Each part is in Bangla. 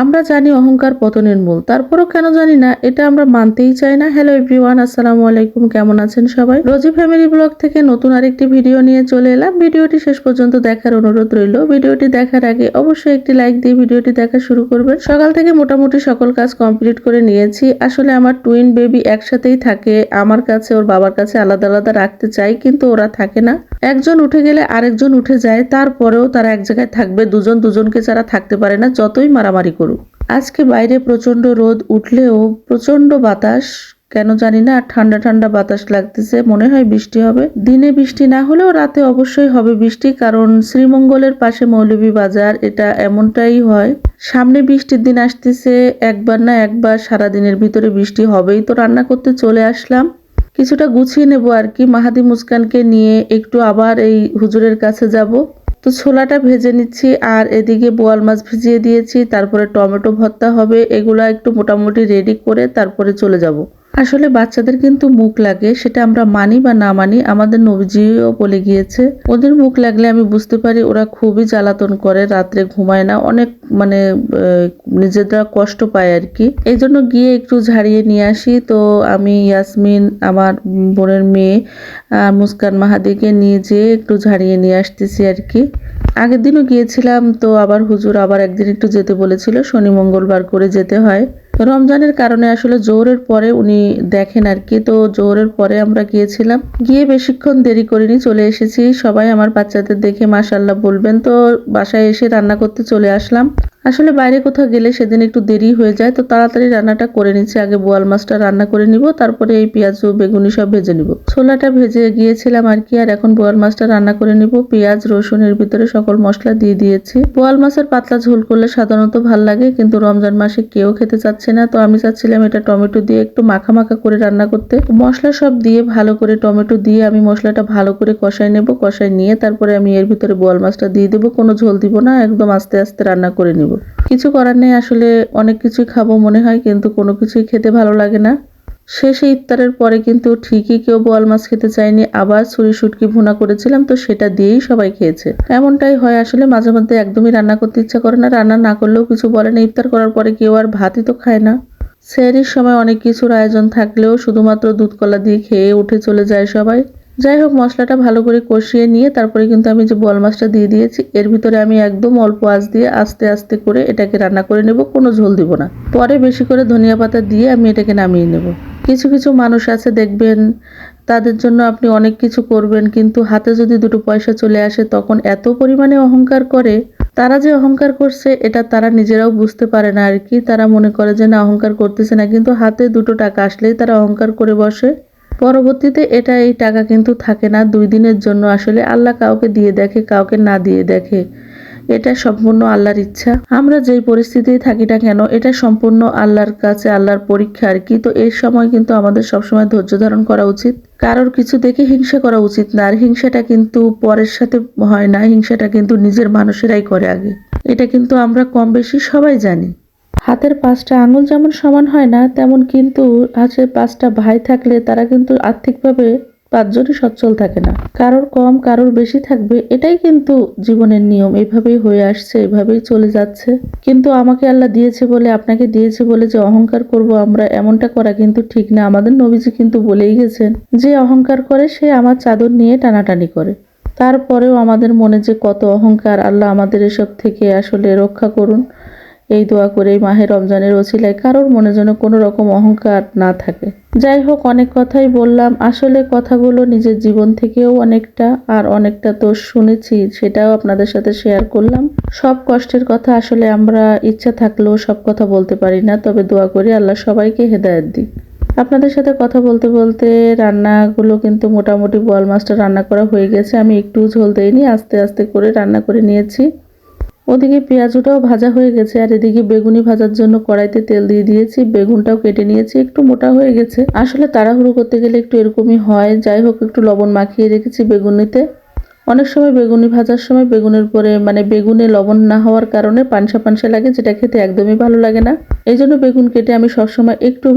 আমরা জানি অহংকার পতনের মূল, তারপরও কেন জানি না, এটা আমরা মানতেই চাই না। হ্যালো এভরিওয়ান আসসালামু আলাইকুম, কেমন আছেন সবাই? রোজি ফ্যামিলি ব্লগ থেকে নতুন আরেকটি ভিডিও নিয়ে চলে এলাম। ভিডিওটি শেষ পর্যন্ত দেখার অনুরোধ রইল। ভিডিওটি দেখার আগে অবশ্যই একটি লাইক দিয়ে ভিডিওটি দেখা শুরু করবেন। সকাল থেকে মোটামুটি সকল কাজ কমপ্লিট করে নিয়েছি। আসলে আমার টুইন বেবি একসাথেই থাকে। আমার কাছে, ওর বাবার কাছে আলাদা আলাদা রাখতে চাই, কিন্তু ওরা থাকে না। একজন উঠে গেলে আরেকজন উঠে যায়, তারপরেও তারা এক জায়গায় থাকবে। দুজন দুজনকে ছাড়া থাকতে পারে না, যতই মারামারি করুক। আজকে বাইরে প্রচণ্ড রোদ উঠলেও প্রচণ্ড বাতাস, কেন জানি না ঠান্ডা ঠান্ডা বাতাস লাগতেছে, মনে হয় বৃষ্টি হবে। দিনে বৃষ্টি না হলেও রাতে অবশ্যই হবে বৃষ্টি, কারণ শ্রীমঙ্গলের পাশে মৌলভী বাজার, এটা এমনটাই হয়। সামনে বৃষ্টির দিন আসতেছে, একবার না একবার সারা দিনের ভিতরে বৃষ্টি হবেই। তো রান্না করতে চলে আসলাম। কিছুটা গুছিয়ে নেব আর কি। মাহাদি মুস্কানকে নিয়ে একটু আবার এই হুজুরের কাছে যাব। তো ছোলাটা ভেজে নিচ্ছি আর এদিকে বোয়াল মাছ ভিজিয়ে দিয়েছি, তারপরে টমেটো ভর্তা হবে, এগুলো একটু মোটামুটি রেডি করে তারপরে চলে যাব। আসলে বাচ্চাদের কিন্তু মুখ লাগে, সেটা আমরা মানি বা না মানি আমাদের নবীজিও বলে গিয়েছে। ওদের মুখ লাগলে আমি বুঝতে পারি ওরা খুবই জ্বালাতন করে, রাত্রে ঘুমায় না, অনেক মানে নিজেরা কষ্ট পায় আর কি। এই জন্য গিয়ে একটু ঝাড়িয়ে নিয়ে আসি। তো আমি ইয়াসমিন, আমার বোনের মেয়ে আর মুস্কান মাহাদিকে নিয়ে যেয়ে একটু ঝাড়িয়ে নিয়ে আসতেছি আর কি। আগের দিনও গিয়েছিলাম, তো আবার হুজুর আবার একদিন একটু যেতে বলেছিল, শনি মঙ্গলবার করে যেতে হয়। রমজানের কারণে আসলে জোহরের পরে উনি দেখেন আর কি। তো জোহরের পরে আমরা গিয়েছিলাম। গিয়ে বেশিক্ষণ দেরি করিনি, চলে এসেছি। সবাই আমার বাচ্চাদের দেখে মাসাল্লাহ বলবেন। তো বাসায় এসে রান্না করতে চলে আসলাম। আসলে বাইরে কোথাও গেলে সেদিন একটু দেরি হয়ে যায়, তো তাড়াতাড়ি রান্নাটা করে নিচ্ছি। আগে বোয়াল মাছটা রান্না করে নিব, তারপরে এই পেঁয়াজ ও বেগুনি সব ভেজে নিব। ছোলাটা ভেজে গিয়েছিলাম আর কি, আর এখন বোয়াল মাছটা রান্না করে নিব। পেঁয়াজ, রসুনের ভিতরে সকল মশলা দিয়ে দিয়েছি। বোয়াল মাছের পাতলা ঝোল করলে সাধারণত ভালো লাগে, কিন্তু রমজান মাসে কেউ খেতে চাচ্ছে না, তো আমি চাচ্ছিলাম এটা টমেটো দিয়ে একটু মাখা মাখা করে রান্না করতে। মশলা সব দিয়ে ভালো করে টমেটো দিয়ে আমি মশলাটা ভালো করে কষাই নেব কষাই নিয়ে তারপরে আমি এর ভিতরে বোয়াল মাছটা দিয়ে দেবো, কোনো ঝোল দিব না, একদম আস্তে আস্তে রান্না করে নিব। কিছু করার নেই, আসলে অনেক কিছুই খাব মনে হয়, কিন্তু কোনো কিছুই খেতে ভালো লাগে না। শেষে ইফতারের পরে কিন্তু ঠিকই কেউ বোয়াল মাছ খেতে চায়নি, আবার ছুরি শুটকি ভুনা করেছিলাম, তো সেটা দিয়েই সবাই খেয়েছে। এমনটাই হয় আসলে, মাঝে মধ্যে একদমই রান্না করতে ইচ্ছা করে না, রান্না না করলেও কিছু বলে না, ইফতার করার পরে কেউ আর ভাতই তো খায় না। সেহরির সময় অনেক কিছুর আয়োজন থাকলেও শুধুমাত্র দুধ কলা দিয়ে খেয়ে উঠে চলে যায় সবাই। যাই হোক, মশলাটা ভালো করে কষিয়ে নিয়ে তারপরে কিন্তু আমি যে বোয়াল মাছটা দিয়ে দিয়েছি, এর ভিতরে আমি একদম অল্প আঁচ দিয়ে আস্তে আস্তে করে এটাকে রান্না করে নেব, কোনো ঝোল দিব না। পরে বেশি করে ধনিয়া পাতা দিয়ে আমি এটাকে নামিয়ে নেব। কিছু কিছু মানুষ আছে, দেখবেন তাদের জন্য আপনি অনেক কিছু করবেন, কিন্তু হাতে যদি দুটো পয়সা চলে আসে, তখন এত পরিমাণে অহংকার করে, তারা যে অহংকার করছে, এটা তারা নিজেরাও বুঝতে পারে না আর কি। তারা মনে করে যে, না, অহংকার করতেছে না। কিন্তু হাতে দুটো টাকা আসলেই তারা অহংকার করে বসে। পরবর্তীতে এটা এই টাকা কিন্তু থাকে না, দুই দিনের জন্য। আসলে আল্লাহ কাউকে দিয়ে দেখে, কাউকে না দিয়ে দেখে। এটা সম্পূর্ণ আল্লাহর ইচ্ছা। আমরা যেই পরিস্থিতি থাকি না কেন, এটা সম্পূর্ণ আল্লাহর কাছে, আল্লাহর পরীক্ষা আর কি। তো এই সময় কিন্তু আমাদের সবসময় ধৈর্য ধারণ করা উচিত। কারোর কিছু দেখে হিংসা করা উচিত না, আর হিংসাটা কিন্তু পরের সাথে হয় না, হিংসাটা কিন্তু নিজের মানুষেরাই করে আগে। এটা কিন্তু আমরা কম বেশি সবাই জানি। হাতের পাঁচটা আঙুল যেমন সমান হয় না, তেমন কিন্তু হাতের পাঁচটা ভাই থাকলে তারা কিন্তু আর্থিকভাবে পাঁচজনই সচ্ছল থাকে না। কারোর কম, কারোর বেশি থাকবে, এটাই কিন্তু জীবনের নিয়ম। এভাবেই হয়ে আসছে, এভাবেই চলে যাচ্ছে। কিন্তু আমাকে আল্লাহ দিয়েছে বলে, আপনাকে দিয়েছে বলে যে অহংকার করব আমরা, এমনটা করা কিন্তু ঠিক না। আমাদের নবীজি কিন্তু বলেই গেছেন, যে অহংকার করে সে আমার চাদর নিয়ে টানাটানি করে। তারপরেও আমাদের মনে যে কত অহংকার, আল্লাহ আমাদের এসব থেকে আসলে রক্ষা করুন। এই দোয়া করে এই মাহে রমজানের ওসিলায় কারোর মনে যেন কোনো রকম অহংকার না থাকে। যাই হোক, অনেক কথাই বললাম। আসলে কথাগুলো নিজের জীবন থেকেও অনেকটা আর অনেকটা তো শুনেছি, সেটাও আপনাদের সাথে শেয়ার করলাম। সব কষ্টের কথা আসলে আমরা ইচ্ছা থাকলেও সব কথা বলতে পারি না, তবে দোয়া করি আল্লাহ সবাইকে হেদায়েত দিই আপনাদের সাথে কথা বলতে বলতে রান্নাগুলো কিন্তু মোটামুটি বল মাছটা রান্না করা হয়ে গেছে। আমি একটু ঝোল দেইনি, আস্তে আস্তে করে রান্না করে নিয়েছি। ওদিকে পেঁয়াজটাও ভাজা হয়ে গেছে, আর এদিকে বেগুনি ভাজার জন্য কড়াইতে তেল দিয়ে দিয়েছি, বেগুনটাও কেটে নিয়েছি, একটু মোটা হয়ে গেছে। আসলে তাড়াহুড়ো করতে গেলে একটু এরকমই হয়। যাই হোক, একটু লবণ মাখিয়ে রেখেছি বেগুনিতে। অনেক সময় বেগুনি ভাজার সময় বেগুনের পরে মানে বেগুনে লবণ না হওয়ার কারণে পানসা পানসা লাগে, যেটা খেতে একদমই ভালো লাগে না। এই জন্য বেগুন কেটে আমি সবসময় একটু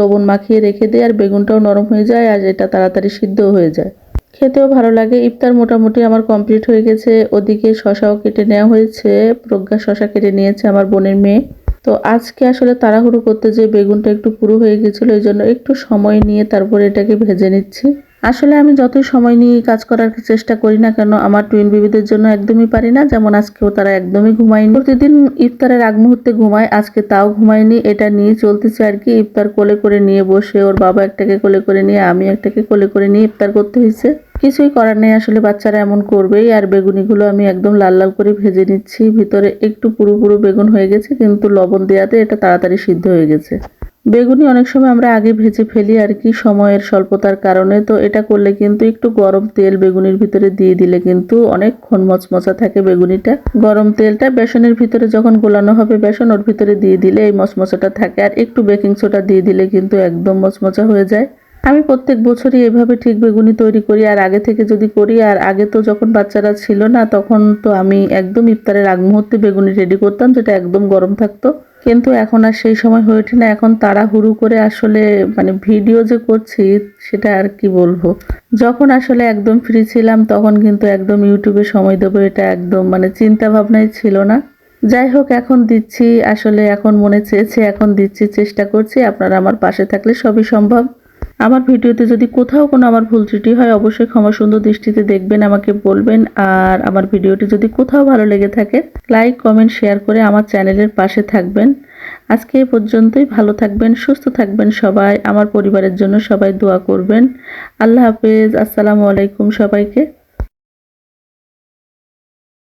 লবণ মাখিয়ে রেখে দিই, আর বেগুনটাও নরম হয়ে যায়, আর এটা তাড়াতাড়ি সিদ্ধ হয়ে যায়। খেতেও ভালো লাগে। ইফতার মোটামুটি আমার কমপ্লিট হয়ে গেছে। ওদিকে শশাও কেটে নেওয়া হয়েছে। প্রজ্ঞা শশা কেটে নিয়েছে আমার বোনের মেয়ে। তো আজকে আসলে তাড়াহুড়ো করতে যে বেগুনটা একটু পুরো হয়ে গেছিল, এই জন্য একটু সময় নিয়ে তারপরে এটাকে ভেজে নিচ্ছি। আসলে আমি যতই সময় নিয়ে কাজ করার চেষ্টা করি না কেন, আমার টুইন বেবিদের জন্য একদমই পারি না। যেমন আজকেও তারা একদমই ঘুমায়নি। প্রতিদিন ইফতারের আগ মুহূর্তে ঘুমায়, আজকে তাও ঘুমায়নি। এটা নিয়ে চলতেছে আর কি, ইফতার কোলে করে নিয়ে বসে ওর বাবা একটাকে কোলে করে নিয়ে, আমি একটাকে কোলে করে নিয়ে ইফতার করতে হয়েছে কিছুই করার নেই আসলে, বাচ্চারা এমন করবেই। আর বেগুনিগুলো আমি একদম লাল লাল করে ভেজে নিচ্ছি। ভিতরে একটু পুরো পুরো বেগুন হয়ে গেছে, কিন্তু লবণ দেওয়াতে এটা তাড়াতাড়ি সিদ্ধ হয়ে গেছে। বেগুনি অনেক সময় আমরা আগে ভেজে ফেলি আর কি সময়ের স্বল্পতার কারণে, তো এটা করলে কিন্তু একটু গরম তেল বেগুনির ভিতরে দিয়ে দিলে কিন্তু অনেকক্ষণ মচমচা থাকে বেগুনিটা। গরম তেলটা বেসনের ভিতরে যখন গোলানো হবে বেসন, ওর ভিতরে দিয়ে দিলে এই মচমচাটা থাকে। আর একটু বেকিং সোডা দিয়ে দিলে কিন্তু একদম মচমচা হয়ে যায়। আমি প্রত্যেক বছরই এভাবে ঠিক বেগুনি তৈরি করি, আর আগে থেকে যদি করি, আর আগে তো যখন বাচ্চারা ছিল না, তখন তো আমি একদম ইফতারের আগ মুহূর্তে বেগুনি রেডি করতাম, যেটা একদম গরম থাকতো। কিন্তু এখন আর সেই সময় হয়ে ওঠে না, এখন তাড়াহুড়ো করে আসলে মানে ভিডিও যে করছি, সেটা আর কি বলব? যখন আসলে একদম ফ্রি ছিলাম, তখন কিন্তু একদম ইউটিউবে সময় দেবো, এটা একদম মানে চিন্তা ভাবনাই ছিল না। যাই হোক, এখন দিচ্ছি, আসলে এখন মনে চেয়েছে, এখন দিচ্ছি, চেষ্টা করছি, আপনারা আমার পাশে থাকলে সবই সম্ভব। আমার ভিডিওতে যদি কোথাও কোনো আমার ভুল ত্রুটি হয়, অবশ্যই ক্ষমা সুন্দর দৃষ্টিতে দেখবেন, আমাকে বলবেন। আর আমার ভিডিওটি যদি কোথাও ভালো লেগে থাকে লাইক কমেন্ট শেয়ার করে আমার চ্যানেলের পাশে থাকবেন। আজকে এ পর্যন্তই। ভালো থাকবেন, সুস্থ থাকবেন সবাই। আমার পরিবারের জন্য সবাই দোয়া করবেন। আল্লাহ হাফেজ। আসসালামু আলাইকুম সবাইকে।